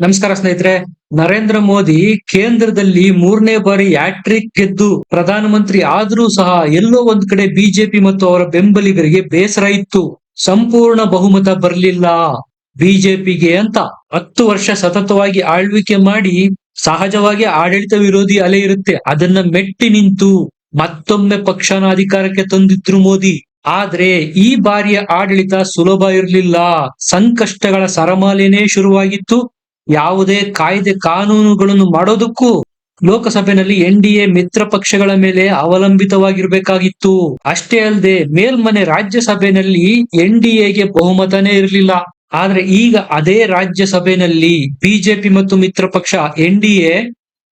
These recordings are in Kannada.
ನಮಸ್ಕಾರ ಸ್ನೇಹಿತರೆ, ನರೇಂದ್ರ ಮೋದಿ ಕೇಂದ್ರದಲ್ಲಿ ಮೂರನೇ ಬಾರಿ ಹ್ಯಾಟ್ರಿಕ್ ಗೆದ್ದು ಪ್ರಧಾನಮಂತ್ರಿ ಆದರೂ ಸಹ ಎಲ್ಲೋ ಒಂದ್ ಕಡೆ ಬಿಜೆಪಿ ಮತ್ತು ಅವರ ಬೆಂಬಲಿಗರಿಗೆ ಬೇಸರ ಇತ್ತು. ಸಂಪೂರ್ಣ ಬಹುಮತ ಬರಲಿಲ್ಲ. ಬಿಜೆಪಿಗೆ ಅಂತ ಹತ್ತು ವರ್ಷ ಸತತವಾಗಿ ಆಳ್ವಿಕೆ ಮಾಡಿ ಸಹಜವಾಗಿ ಆಡಳಿತ ವಿರೋಧಿ ಅಲೆ ಇರುತ್ತೆ. ಅದನ್ನ ಮೆಟ್ಟಿ ನಿಂತು ಮತ್ತೊಮ್ಮೆ ಪಕ್ಷನ ಅಧಿಕಾರಕ್ಕೆ ತಂದಿದ್ರು ಮೋದಿ. ಆದ್ರೆ ಈ ಬಾರಿಯ ಆಡಳಿತ ಸುಲಭ ಇರಲಿಲ್ಲ. ಸಂಕಷ್ಟಗಳ ಸರಮಾಲೆನೇ ಶುರುವಾಗಿತ್ತು. ಯಾವುದೇ ಕಾಯ್ದೆ ಕಾನೂನುಗಳನ್ನು ಮಾಡೋದಕ್ಕೂ ಲೋಕಸಭೆಯಲ್ಲಿ ಎನ್ ಡಿ ಎ ಮಿತ್ರ ಪಕ್ಷಗಳ ಮೇಲೆ ಅವಲಂಬಿತವಾಗಿರ್ಬೇಕಾಗಿತ್ತು. ಅಷ್ಟೇ ಅಲ್ಲದೆ ಮೇಲ್ಮನೆ ರಾಜ್ಯಸಭೆಯಲ್ಲಿ ಎನ್ ಡಿ ಎಗೆ ಬಹುಮತನೇ ಇರಲಿಲ್ಲ. ಆದ್ರೆ ಈಗ ಅದೇ ರಾಜ್ಯಸಭೆಯಲ್ಲಿ ಬಿಜೆಪಿ ಮತ್ತು ಮಿತ್ರ ಪಕ್ಷ ಎನ್ ಡಿ ಎ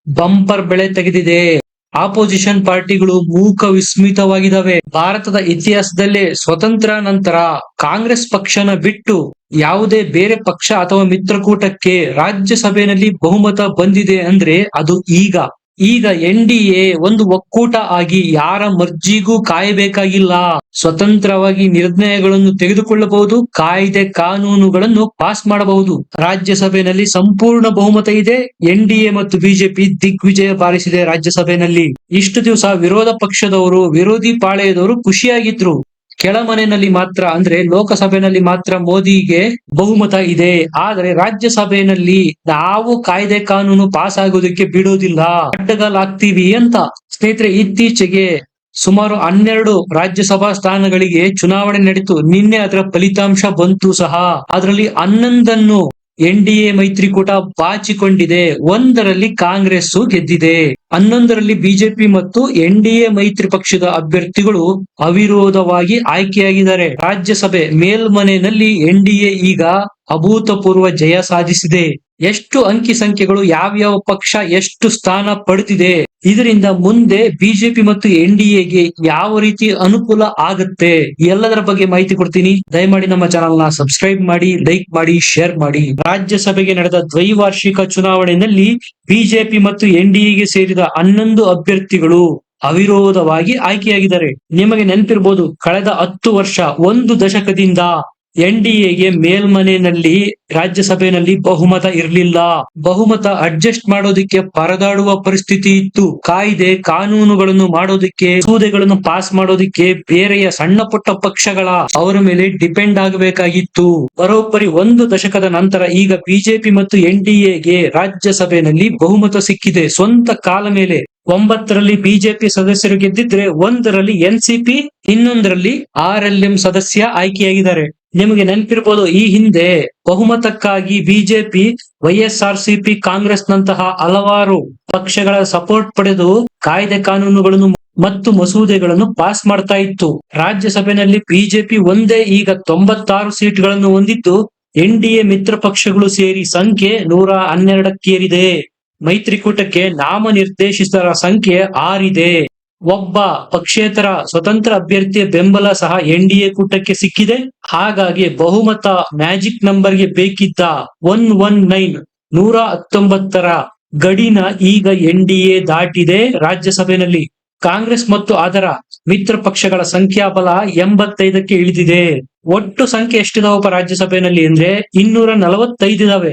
ಬಂಪರ್ ಬೆಳೆ ತೆಗೆದಿದೆ. ಆಪೋಸಿಷನ್ ಪಾರ್ಟಿಗಳು ಮೂಕ ವಿಸ್ಮಿತವಾಗಿದ್ದಾವೆ ಭಾರತದ ಇತಿಹಾಸದಲ್ಲೇ ಸ್ವತಂತ್ರ ನಂತರ ಕಾಂಗ್ರೆಸ್ ಪಕ್ಷನ ಬಿಟ್ಟು ಯಾವುದೇ ಬೇರೆ ಪಕ್ಷ ಅಥವಾ ಮಿತ್ರಕೂಟಕ್ಕೆ ರಾಜ್ಯಸಭೆಯಲ್ಲಿ ಬಹುಮತ ಬಂದಿದೆ ಅಂದ್ರೆ ಅದು ಈಗ. ಈಗ ಎನ್ ಡಿ ಎ ಒಂದು ಒಕ್ಕೂಟ ಆಗಿ ಯಾರ ಮರ್ಜಿಗೂ ಕಾಯಬೇಕಾಗಿಲ್ಲ. ಸ್ವತಂತ್ರವಾಗಿ ನಿರ್ಣಯಗಳನ್ನು ತೆಗೆದುಕೊಳ್ಳಬಹುದು, ಕಾಯ್ದೆ ಕಾನೂನುಗಳನ್ನು ಪಾಸ್ ಮಾಡಬಹುದು. ರಾಜ್ಯಸಭೆಯಲ್ಲಿ ಸಂಪೂರ್ಣ ಬಹುಮತ ಇದೆ. ಎನ್ ಡಿ ಮತ್ತು ಬಿಜೆಪಿ ದಿಗ್ವಿಜಯ ಬಾರಿಸಿದೆ ರಾಜ್ಯಸಭೆಯಲ್ಲಿ ಇಷ್ಟು ದಿವಸ ವಿರೋಧ ಪಕ್ಷದವರು, ವಿರೋಧಿ ಪಾಳೆಯದವರು ಖುಷಿಯಾಗಿದ್ರು. ಕೆಳಮನೆಯಲ್ಲಿ ಮಾತ್ರ, ಅಂದ್ರೆ ಲೋಕಸಭೆಯಲ್ಲಿ ಮಾತ್ರ ಮೋದಿಗೆ ಬಹುಮತ ಇದೆ. ಆದ್ರೆ ರಾಜ್ಯಸಭೆಯಲ್ಲಿ ನಾವು ಕಾಯ್ದೆ ಕಾನೂನು ಪಾಸ್ ಆಗೋದಕ್ಕೆ ಬಿಡೋದಿಲ್ಲ. ಅಡ್ಡಗಾಲಾಗ್ತೀವಿ ಅಂತ ಸ್ನೇಹಿತರೆ, ಇತ್ತೀಚೆಗೆ ಸುಮಾರು ಹನ್ನೆರಡು ರಾಜ್ಯಸಭಾ ಸ್ಥಾನಗಳಿಗೆ ಚುನಾವಣೆ ನಡೀತು. ನಿನ್ನೆ ಅದರ ಫಲಿತಾಂಶ ಬಂತು ಸಹ. ಅದರಲ್ಲಿ ಹನ್ನೊಂದನ್ನು ಎನ್ ಡಿ ಎ ಮೈತ್ರಿಕೂಟ ಬಾಚಿಕೊಂಡಿದೆ. ಒಂದರಲ್ಲಿ ಕಾಂಗ್ರೆಸ್ ಗೆದ್ದಿದೆ. ಹನ್ನೊಂದರಲ್ಲಿ ಬಿಜೆಪಿ ಮತ್ತು ಎನ್ ಡಿ ಎ ಮೈತ್ರಿ ಪಕ್ಷದ ಅಭ್ಯರ್ಥಿಗಳು ಅವಿರೋಧವಾಗಿ ಆಯ್ಕೆಯಾಗಿದ್ದಾರೆ. ರಾಜ್ಯಸಭೆ ಮೇಲ್ಮನೆಯಲ್ಲಿ ಎನ್ ಡಿ ಎ ಈಗ ಅಭೂತಪೂರ್ವ ಜಯ ಸಾಧಿಸಿದೆ. ಎಷ್ಟು ಅಂಕಿ ಸಂಖ್ಯೆಗಳು ಯಾವ್ಯಾವ ಪಕ್ಷ ಎಷ್ಟು ಸ್ಥಾನ ಪಡೆದಿದೆ? ಇದರಿಂದ ಮುಂದೆ ಬಿಜೆಪಿ ಮತ್ತು ಎನ್ ಡಿ ಎಗೆ ಯಾವ ರೀತಿ ಅನುಕೂಲ ಆಗುತ್ತೆ? ಎಲ್ಲದರ ಬಗ್ಗೆ ಮಾಹಿತಿ ಕೊಡ್ತೀನಿ. ದಯಮಾಡಿ ನಮ್ಮ ಚಾನಲ್ನ ಸಬ್ಸ್ಕ್ರೈಬ್ ಮಾಡಿ, ಲೈಕ್ ಮಾಡಿ, ಶೇರ್ ಮಾಡಿ. ರಾಜ್ಯಸಭೆಗೆ ನಡೆದ ದ್ವೈವಾರ್ಷಿಕ ಚುನಾವಣೆಯಲ್ಲಿ ಬಿಜೆಪಿ ಮತ್ತು ಎನ್ ಡಿ ಎಗೆ ಸೇರಿದ ಹನ್ನೊಂದು ಅಭ್ಯರ್ಥಿಗಳು ಅವಿರೋಧವಾಗಿ ಆಯ್ಕೆಯಾಗಿದ್ದಾರೆ. ನಿಮಗೆ ನೆನಪಿರ್ಬೋದು, ಕಳೆದ ಹತ್ತು ವರ್ಷ ಒಂದು ದಶಕದಿಂದ ಎನ್ ಡಿ ಎಗೆ ಮೇಲ್ಮನೆಯಲ್ಲಿ ರಾಜ್ಯಸಭೆಯಲ್ಲಿ ಬಹುಮತ ಇರಲಿಲ್ಲ. ಬಹುಮತ ಅಡ್ಜಸ್ಟ್ ಮಾಡೋದಕ್ಕೆ ಪರದಾಡುವ ಪರಿಸ್ಥಿತಿ ಇತ್ತು. ಕಾಯ್ದೆ, ಕಾನೂನುಗಳನ್ನು ಮಾಡೋದಕ್ಕೆ, ಸೂದೆಗಳನ್ನು ಪಾಸ್ ಮಾಡೋದಕ್ಕೆ ಬೇರೆಯ ಸಣ್ಣ ಪುಟ್ಟ ಪಕ್ಷಗಳ ಅವರ ಮೇಲೆ ಡಿಪೆಂಡ್ ಆಗಬೇಕಾಗಿತ್ತು. ಬರೋಬ್ಬರಿ ಒಂದು ದಶಕದ ನಂತರ ಈಗ ಬಿಜೆಪಿ ಮತ್ತು ಎನ್ ಡಿ ಎಗೆ ರಾಜ್ಯಸಭೆಯಲ್ಲಿ ಬಹುಮತ ಸಿಕ್ಕಿದೆ. ಸ್ವಂತ ಕಾಲ ಮೇಲೆ ಒಂಬತ್ತರಲ್ಲಿ ಬಿಜೆಪಿ ಸದಸ್ಯರು ಗೆದ್ದಿದ್ರೆ ಒಂದರಲ್ಲಿ ಎನ್ಸಿಪಿ ಇನ್ನೊಂದರಲ್ಲಿ ಆರ್ ಎಲ್ ಎಂ ಸದಸ್ಯ ಆಯ್ಕೆಯಾಗಿದ್ದಾರೆ. ನಿಮಗೆ ನೆನಪಿರ್ಬೋದು, ಈ ಹಿಂದೆ ಬಹುಮತಕ್ಕಾಗಿ ಬಿಜೆಪಿ ವೈಎಸ್ಆರ್ ಸಿಪಿ ಕಾಂಗ್ರೆಸ್ ನಂತಹ ಹಲವಾರು ಪಕ್ಷಗಳ ಸಪೋರ್ಟ್ ಪಡೆದು ಕಾಯ್ದೆ ಕಾನೂನುಗಳನ್ನು ಮತ್ತು ಮಸೂದೆಗಳನ್ನು ಪಾಸ್ ಮಾಡ್ತಾ ಇತ್ತು. ರಾಜ್ಯಸಭೆಯಲ್ಲಿ ಬಿಜೆಪಿ ಒಂದೇ ಈಗ ತೊಂಬತ್ತಾರು ಸೀಟ್ಗಳನ್ನು ಹೊಂದಿದ್ದು, ಎನ್ ಡಿ ಎ ಮಿತ್ರ ಪಕ್ಷಗಳು ಸೇರಿ ಸಂಖ್ಯೆ ನೂರ ಹನ್ನೆರಡಕ್ಕೇರಿದೆ. ಮೈತ್ರಿಕೂಟಕ್ಕೆ ನಾಮನಿರ್ದೇಶಿತರ ಸಂಖ್ಯೆ ಆರಿದೆ. ಒಬ್ಬ ಪಕ್ಷೇತರ ಸ್ವತಂತ್ರ ಅಭ್ಯರ್ಥಿಯ ಬೆಂಬಲ ಸಹ ಎನ್ ಡಿ ಎ ಕೂಟಕ್ಕೆ ಸಿಕ್ಕಿದೆ. ಹಾಗಾಗಿ ಬಹುಮತ ಮ್ಯಾಜಿಕ್ ನಂಬರ್ಗೆ ಬೇಕಿದ್ದ ಒನ್ ಒನ್ ನೈನ್ ನೂರ ಹತ್ತೊಂಬತ್ತರ ಗಡಿನ ಈಗ ಎನ್ ಡಿ ಎ ದಾಟಿದೆ. ರಾಜ್ಯಸಭೆಯಲ್ಲಿ ಕಾಂಗ್ರೆಸ್ ಮತ್ತು ಅದರ ಮಿತ್ರ ಪಕ್ಷಗಳ ಸಂಖ್ಯಾಬಲ ಎಂಬತ್ತೈದಕ್ಕೆ ಇಳಿದಿದೆ. ಒಟ್ಟು ಸಂಖ್ಯೆ ಎಷ್ಟಿದಾವಪ್ಪ ರಾಜ್ಯಸಭೆಯಲ್ಲಿ ಅಂದ್ರೆ ಇನ್ನೂರ ನಲವತ್ತೈದಿದಾವೆ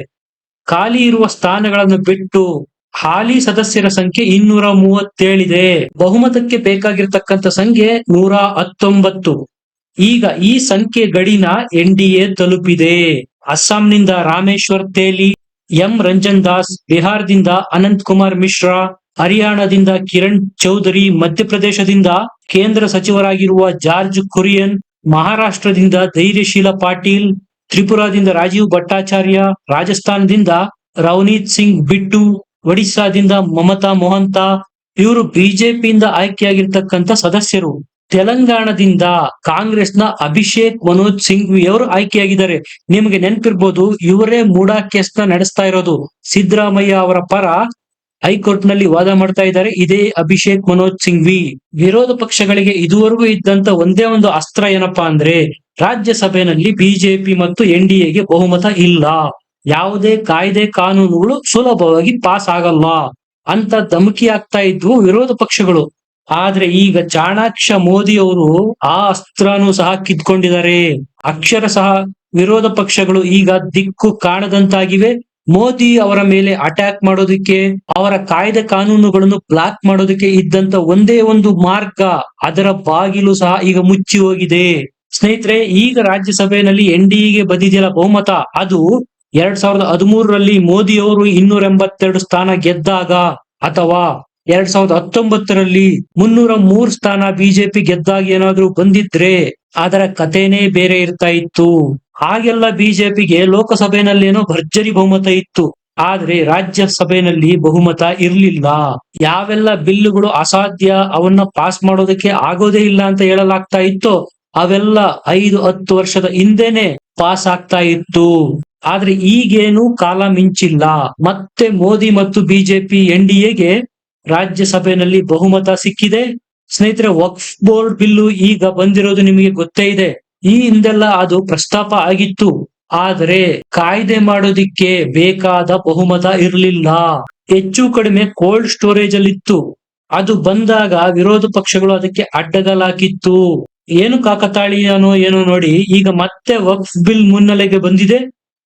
ಖಾಲಿ ಇರುವ ಸ್ಥಾನಗಳನ್ನು ಬಿಟ್ಟು ಹಾಲಿ ಸದಸ್ಯರ ಸಂಖ್ಯೆ ಇನ್ನೂರ ಮೂವತ್ತೇಳಿದೆ. ಬಹುಮತಕ್ಕೆ ಬೇಕಾಗಿರ್ತಕ್ಕಂಥ ಸಂಖ್ಯೆ ನೂರ ಹತ್ತೊಂಬತ್ತು. ಈಗ ಈ ಸಂಖ್ಯೆ ಗಡಿನ ಎನ್ ಡಿ ತಲುಪಿದೆ. ಅಸ್ಸಾಂನಿಂದ ರಾಮೇಶ್ವರ್ ತೇಲಿ, ಎಂ ರಂಜನ್ ದಾಸ್, ಬಿಹಾರದಿಂದ ಅನಂತ್ ಕುಮಾರ್ ಮಿಶ್ರಾ, ಹರಿಯಾಣದಿಂದ ಕಿರಣ್ ಚೌಧರಿ, ಮಧ್ಯಪ್ರದೇಶದಿಂದ ಕೇಂದ್ರ ಸಚಿವರಾಗಿರುವ ಜಾರ್ಜ್ ಕುರಿಯನ್, ಮಹಾರಾಷ್ಟ್ರದಿಂದ ಧೈರ್ಯಶೀಲ ಪಾಟೀಲ್, ತ್ರಿಪುರಾದಿಂದ ರಾಜೀವ್ ಭಟ್ಟಾಚಾರ್ಯ, ರಾಜಸ್ಥಾನದಿಂದ ರವನೀತ್ ಸಿಂಗ್ ಬಿಟ್ಟು ಒಡಿಶಾದಿಂದ ಮಮತಾ ಮೋಹಂತ, ಇವರು ಬಿಜೆಪಿಯಿಂದ ಆಯ್ಕೆಯಾಗಿರ್ತಕ್ಕಂಥ ಸದಸ್ಯರು. ತೆಲಂಗಾಣದಿಂದ ಕಾಂಗ್ರೆಸ್ನ ಅಭಿಷೇಕ್ ಮನೋಜ್ ಸಿಂಘ್ವಿ ಅವರು ಆಯ್ಕೆಯಾಗಿದ್ದಾರೆ. ನಿಮಗೆ ನೆನಪಿರ್ಬೋದು, ಇವರೇ ಮೂಡಾ ಕೇಸ್ನ ನಡೆಸ್ತಾ ಇರೋದು. ಸಿದ್ದರಾಮಯ್ಯ ಅವರ ಪರ ಹೈಕೋರ್ಟ್ನಲ್ಲಿ ವಾದ ಮಾಡ್ತಾ ಇದ್ದಾರೆ. ಇದೇ ಅಭಿಷೇಕ್ ಮನೋಜ್ ಸಿಂಘ್ವಿ. ವಿರೋಧ ಪಕ್ಷಗಳಿಗೆ ಇದುವರೆಗೂ ಇದ್ದಂತ ಒಂದೇ ಒಂದು ಅಸ್ತ್ರ ಏನಪ್ಪಾ ಅಂದ್ರೆ, ರಾಜ್ಯಸಭೆಯಲ್ಲಿ ಬಿಜೆಪಿ ಮತ್ತು ಎನ್ ಡಿ ಎಗೆ ಬಹುಮತ ಇಲ್ಲ. ಯಾವುದೇ ಕಾಯ್ದೆ ಕಾನೂನುಗಳು ಸುಲಭವಾಗಿ ಪಾಸ್ ಆಗಲ್ಲ ಅಂತ ಧಮಕಿ ಆಗ್ತಾ ಇದ್ವು ವಿರೋಧ ಪಕ್ಷಗಳು. ಆದ್ರೆ ಈಗ ಚಾಣಾಕ್ಷ ಮೋದಿ ಅವರು ಆ ಅಸ್ತ್ರನೂ ಸಹ ಕಿತ್ಕೊಂಡಿದ್ದಾರೆ. ಅಕ್ಷರ ಸಹ ವಿರೋಧ ಪಕ್ಷಗಳು ಈಗ ದಿಕ್ಕು ಕಾಣದಂತಾಗಿವೆ. ಮೋದಿ ಅವರ ಮೇಲೆ ಅಟ್ಯಾಕ್ ಮಾಡೋದಕ್ಕೆ, ಅವರ ಕಾಯ್ದೆ ಕಾನೂನುಗಳನ್ನು ಬ್ಲಾಕ್ ಮಾಡೋದಕ್ಕೆ ಇದ್ದಂತ ಒಂದೇ ಒಂದು ಮಾರ್ಗ, ಅದರ ಬಾಗಿಲು ಸಹ ಈಗ ಮುಚ್ಚಿ ಹೋಗಿದೆ. ಸ್ನೇಹಿತರೆ, ಈಗ ರಾಜ್ಯಸಭೆಯಲ್ಲಿ ಎನ್ ಡಿ ಎಗೆ ಬಂದಿದೆಯಲ್ಲ ಬಹುಮತ, ಅದು ಎರಡ್ ಸಾವಿರದ ಹದಿಮೂರರಲ್ಲಿ ಮೋದಿ ಅವರು ಇನ್ನೂರ ಎಂಬತ್ತೆರಡು ಸ್ಥಾನ ಗೆದ್ದಾಗ ಅಥವಾ ಎರಡ್ ಸಾವಿರದ ಹತ್ತೊಂಬತ್ತರಲ್ಲಿ ಮುನ್ನೂರ ಮೂರು ಸ್ಥಾನ ಬಿಜೆಪಿ ಗೆದ್ದಾಗ ಏನಾದ್ರೂ ಬಂದಿದ್ರೆ ಅದರ ಕಥೆನೇ ಬೇರೆ ಇರ್ತಾ ಇತ್ತು. ಹಾಗೆಲ್ಲ ಬಿಜೆಪಿಗೆ ಲೋಕಸಭೆನಲ್ಲೇನೋ ಭರ್ಜರಿ ಬಹುಮತ ಇತ್ತು. ಆದ್ರೆ ರಾಜ್ಯಸಭೆಯಲ್ಲಿ ಬಹುಮತ ಇರ್ಲಿಲ್ಲ. ಯಾವೆಲ್ಲ ಬಿಲ್ಲುಗಳು ಅಸಾಧ್ಯ, ಅವನ್ನ ಪಾಸ್ ಮಾಡೋದಕ್ಕೆ ಆಗೋದೇ ಇಲ್ಲ ಅಂತ ಹೇಳಲಾಗ್ತಾ ಇತ್ತು ಅವೆಲ್ಲ ಐದು ಹತ್ತು ವರ್ಷದ ಹಿಂದೆನೆ ಪಾಸ್ ಆಗ್ತಾ ಇತ್ತು. ಆದ್ರೆ ಈಗೇನು ಕಾಲ ಮಿಂಚಿಲ್ಲ. ಮತ್ತೆ ಮೋದಿ ಮತ್ತು ಬಿಜೆಪಿ ಎನ್ ಡಿ ಎಗೆ ರಾಜ್ಯಸಭೆಯಲ್ಲಿ ಬಹುಮತ ಸಿಕ್ಕಿದೆ. ಸ್ನೇಹಿತರೆ, ವಕ್ಫ್ ಬೋರ್ಡ್ ಬಿಲ್ಲು ಈಗ ಬಂದಿರೋದು ನಿಮಗೆ ಗೊತ್ತೇ ಇದೆ. ಈ ಹಿಂದೆಲ್ಲ ಅದು ಪ್ರಸ್ತಾಪ ಆಗಿತ್ತು. ಆದರೆ ಕಾಯ್ದೆ ಮಾಡೋದಿಕ್ಕೆ ಬೇಕಾದ ಬಹುಮತ ಇರಲಿಲ್ಲ. ಹೆಚ್ಚು ಕಡಿಮೆ ಕೋಲ್ಡ್ ಸ್ಟೋರೇಜ್ ಅಲ್ಲಿ ಇತ್ತು ಅದು ಬಂದಾಗ ವಿರೋಧ ಪಕ್ಷಗಳು ಅದಕ್ಕೆ ಅಡ್ಡಗಲಾಕಿತ್ತು. ಏನು ಕಾಕತಾಳೀಯನೋ ಏನೋ ನೋಡಿ, ಈಗ ಮತ್ತೆ ವಕ್ಫ್ ಬಿಲ್ ಮುನ್ನೆಲೆಗೆ ಬಂದಿದೆ.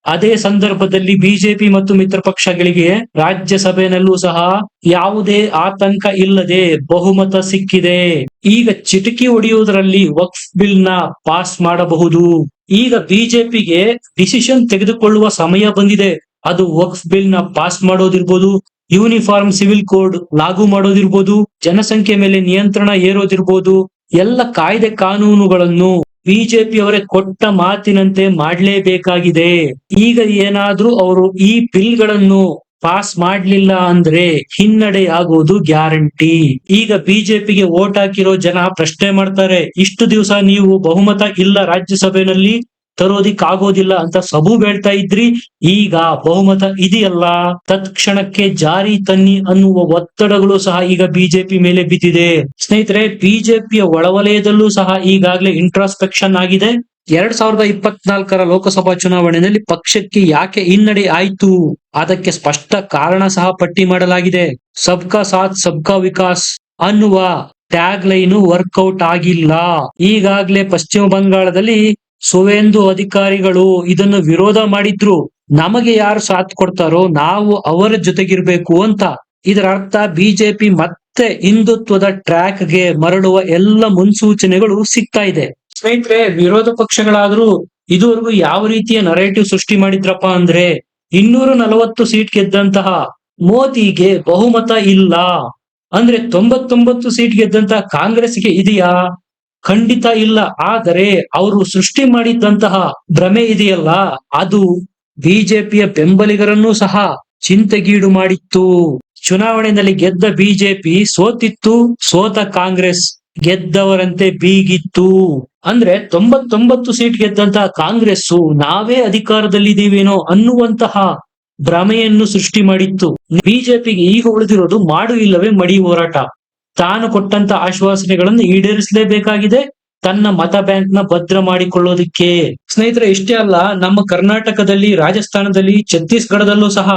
ಅದೇ ಸಂದರ್ಭದಲ್ಲಿ ಬಿಜೆಪಿ ಮತ್ತು ಮಿತ್ರ ಪಕ್ಷಗಳಿಗೆ ರಾಜ್ಯಸಭೆಯಲ್ಲೂ ಸಹ ಯಾವುದೇ ಆತಂಕ ಇಲ್ಲದೆ ಬಹುಮತ ಸಿಕ್ಕಿದೆ. ಈಗ ಚಿಟಕಿ ಹೊಡೆಯುವುದರಲ್ಲಿ ವಕ್ಫ್ ಬಿಲ್ನ ಪಾಸ್ ಮಾಡಬಹುದು. ಈಗ ಬಿಜೆಪಿಗೆ ಡಿಸಿಷನ್ ತೆಗೆದುಕೊಳ್ಳುವ ಸಮಯ ಬಂದಿದೆ. ಅದು ವಕ್ಫ್ ಬಿಲ್ನ ಪಾಸ್ ಮಾಡೋದಿರ್ಬೋದು, ಯೂನಿಫಾರ್ಮ್ ಸಿವಿಲ್ ಕೋಡ್ ಲಾಗು ಮಾಡೋದಿರ್ಬೋದು, ಜನಸಂಖ್ಯೆ ಮೇಲೆ ನಿಯಂತ್ರಣ ಏರೋದಿರ್ಬೋದು, ಎಲ್ಲ ಕಾಯ್ದೆ ಕಾನೂನುಗಳನ್ನು ಬಿಜೆಪಿಯವರೇ ಕೊಟ್ಟ ಮಾತಿನಂತೆ ಮಾಡಲೇಬೇಕಾಗಿದೆ. ಈಗ ಏನಾದ್ರೂ ಅವರು ಈ ಬಿಲ್ಗಳನ್ನು ಪಾಸ್ ಮಾಡ್ಲಿಲ್ಲ ಅಂದ್ರೆ ಹಿನ್ನಡೆ ಆಗುವುದು ಗ್ಯಾರಂಟಿ. ಈಗ ಬಿಜೆಪಿಗೆ ವೋಟ್ ಹಾಕಿರೋ ಜನ ಪ್ರಶ್ನೆ ಮಾಡ್ತಾರೆ, ಇಷ್ಟು ದಿವಸ ನೀವು ಬಹುಮತ ಇಲ್ಲ ರಾಜ್ಯಸಭೆಯಲ್ಲಿ ತರೋದಿಕ್ ಆಗೋದಿಲ್ಲ ಅಂತ ಸಬು ಹೇಳ್ತಾ ಇದ್ರಿ, ಈಗ ಬಹುಮತ ಇದೆಯಲ್ಲ. ತತ್ಕ್ಷಣಕ್ಕೆ ಜಾರಿ ತನ್ನಿ ಅನ್ನುವ ಒತ್ತಡಗಳು ಸಹ ಈಗ ಬಿಜೆಪಿ ಮೇಲೆ ಬಿದ್ದಿದೆ. ಸ್ನೇಹಿತರೆ, ಬಿಜೆಪಿಯ ಒಳವಲಯದಲ್ಲೂ ಸಹ ಈಗಾಗಲೇ ಇಂಟ್ರಾಸ್ಪೆಕ್ಷನ್ ಆಗಿದೆ. ಎರಡ್ ಸಾವಿರದ ಇಪ್ಪತ್ನಾಲ್ಕರ ಲೋಕಸಭಾ ಚುನಾವಣೆಯಲ್ಲಿ ಪಕ್ಷಕ್ಕೆ ಯಾಕೆ ಹಿನ್ನಡೆ ಆಯ್ತು? ಅದಕ್ಕೆ ಸ್ಪಷ್ಟ ಕಾರಣ ಸಹ ಪಟ್ಟಿ ಮಾಡಲಾಗಿದೆ. ಸಬ್ಕಾ ಸಾಥ್, ಸಬ್ಕಾ ವಿಕಾಸ್ ಅನ್ನುವ ಟ್ಯಾಗ್ ಲೈನ್ ವರ್ಕೌಟ್ ಆಗಿಲ್ಲ. ಈಗಾಗಲೇ ಪಶ್ಚಿಮ ಬಂಗಾಳದಲ್ಲಿ ಸುವೇಂದು ಅಧಿಕಾರಿಗಳು ಇದನ್ನು ವಿರೋಧ ಮಾಡಿದ್ರು. ನಮಗೆ ಯಾರು ಸಾಥ್ ಕೊಡ್ತಾರೋ ನಾವು ಅವರ ಜೊತೆಗಿರ್ಬೇಕು ಅಂತ. ಇದರ ಅರ್ಥ ಬಿಜೆಪಿ ಮತ್ತೆ ಹಿಂದುತ್ವದ ಟ್ರ್ಯಾಕ್ಗೆ ಮರಳುವ ಎಲ್ಲ ಮುನ್ಸೂಚನೆಗಳು ಸಿಗ್ತಾ ಇದೆ. ಸ್ನೇಹಿತರೆ, ವಿರೋಧ ಪಕ್ಷಗಳಾದ್ರೂ ಇದುವರೆಗೂ ಯಾವ ರೀತಿಯ ನರೇಟಿವ್ ಸೃಷ್ಟಿ ಮಾಡಿದ್ರಪ್ಪ ಅಂದ್ರೆ ಇನ್ನೂರ ನಲವತ್ತು ಸೀಟ್ ಗೆದ್ದಂತಹ ಮೋದಿಗೆ ಬಹುಮತ ಇಲ್ಲ. ಅಂದ್ರೆ ತೊಂಬತ್ತೊಂಬತ್ತು ಸೀಟ್ ಗೆದ್ದಂತಹ ಕಾಂಗ್ರೆಸ್ಗೆ ಇದೆಯಾ? ಖಂಡಿತ ಇಲ್ಲ. ಆದರೆ ಅವರು ಸೃಷ್ಟಿ ಮಾಡಿದ್ದಂತಹ ಭ್ರಮೆ ಇದೆಯಲ್ಲ, ಅದು ಬಿಜೆಪಿಯ ಬೆಂಬಲಿಗರನ್ನೂ ಸಹ ಚಿಂತೆಗೀಡು ಮಾಡಿತ್ತು. ಚುನಾವಣೆಯಲ್ಲಿ ಗೆದ್ದ ಬಿಜೆಪಿ ಸೋತಿತ್ತು, ಸೋತ ಕಾಂಗ್ರೆಸ್ ಗೆದ್ದವರಂತೆ ಬೀಗಿತ್ತು. ಅಂದ್ರೆ ತೊಂಬತ್ತೊಂಬತ್ತು ಸೀಟ್ ಗೆದ್ದಂತಹ ಕಾಂಗ್ರೆಸ್ ನಾವೇ ಅಧಿಕಾರದಲ್ಲಿದ್ದೀವೇನೋ ಅನ್ನುವಂತಹ ಭ್ರಮೆಯನ್ನು ಸೃಷ್ಟಿ ಮಾಡಿತ್ತು. ಬಿಜೆಪಿಗೆ ಈಗ ಉಳಿದಿರೋದು ಮಾಡು ಇಲ್ಲವೇ ಮಡಿ ಹೋರಾಟ. ತಾನು ಕೊಟ್ಟಂತ ಆಶ್ವಾಸನೆಗಳನ್ನು ಈಡೇರಿಸಲೇಬೇಕಾಗಿದೆ. ತನ್ನ ಮತ ಬ್ಯಾಂಕ್ನ ಭದ್ರ ಮಾಡಿಕೊಳ್ಳೋದಿಕ್ಕೆ. ಸ್ನೇಹಿತರೆ, ಇಷ್ಟೇ ಅಲ್ಲ, ನಮ್ಮ ಕರ್ನಾಟಕದಲ್ಲಿ, ರಾಜಸ್ಥಾನದಲ್ಲಿ, ಛತ್ತೀಸ್ಗಢದಲ್ಲೂ ಸಹ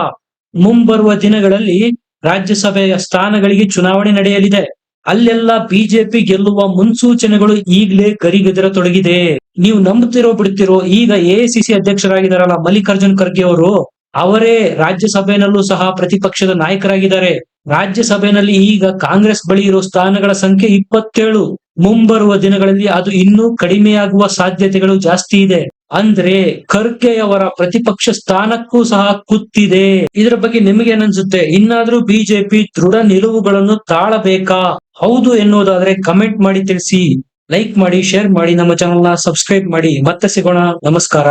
ಮುಂಬರುವ ದಿನಗಳಲ್ಲಿ ರಾಜ್ಯಸಭೆಯ ಸ್ಥಾನಗಳಿಗೆ ಚುನಾವಣೆ ನಡೆಯಲಿದೆ. ಅಲ್ಲೆಲ್ಲ ಬಿಜೆಪಿ ಗೆಲ್ಲುವ ಮುನ್ಸೂಚನೆಗಳು ಈಗಲೇ ಗರಿಗೆದರತೊಡಗಿದೆ. ನೀವು ನಂಬುತ್ತಿರೋ ಬಿಡ್ತಿರೋ ಈಗ ಎಐಸಿಸಿ ಅಧ್ಯಕ್ಷರಾಗಿದ್ದಾರಲ್ಲ ಮಲ್ಲಿಕಾರ್ಜುನ್ ಖರ್ಗೆ ಅವರು, ಅವರೇ ರಾಜ್ಯಸಭೆಯಲ್ಲೂ ಸಹ ಪ್ರತಿಪಕ್ಷದ ನಾಯಕರಾಗಿದ್ದಾರೆ. ರಾಜ್ಯಸಭೆಯಲ್ಲಿ ಈಗ ಕಾಂಗ್ರೆಸ್ ಬಳಿ ಇರುವ ಸ್ಥಾನಗಳ ಸಂಖ್ಯೆ ಇಪ್ಪತ್ತೇಳು. ಮುಂಬರುವ ದಿನಗಳಲ್ಲಿ ಅದು ಇನ್ನೂ ಕಡಿಮೆಯಾಗುವ ಸಾಧ್ಯತೆಗಳು ಜಾಸ್ತಿ ಇದೆ. ಅಂದ್ರೆ ಖರ್ಗೆಯವರ ಪ್ರತಿಪಕ್ಷ ಸ್ಥಾನಕ್ಕೂ ಸಹ ಕುತ್ತಿದೆ. ಇದರ ಬಗ್ಗೆ ನಿಮಗೆ ಏನನ್ಸುತ್ತೆ ಇನ್ನಾದ್ರೂ ಬಿಜೆಪಿ ದೃಢ ನಿಲುವುಗಳನ್ನು ತಾಳಬೇಕಾ? ಹೌದು ಎನ್ನುವುದಾದ್ರೆ ಕಮೆಂಟ್ ಮಾಡಿ ತಿಳಿಸಿ. ಲೈಕ್ ಮಾಡಿ, ಶೇರ್ ಮಾಡಿ. ನಮ್ಮ ಚಾನೆಲ್ನ ಸಬ್ಸ್ಕ್ರೈಬ್ ಮಾಡಿ. ಮತ್ತೆ ಸಿಗೋಣ. ನಮಸ್ಕಾರ.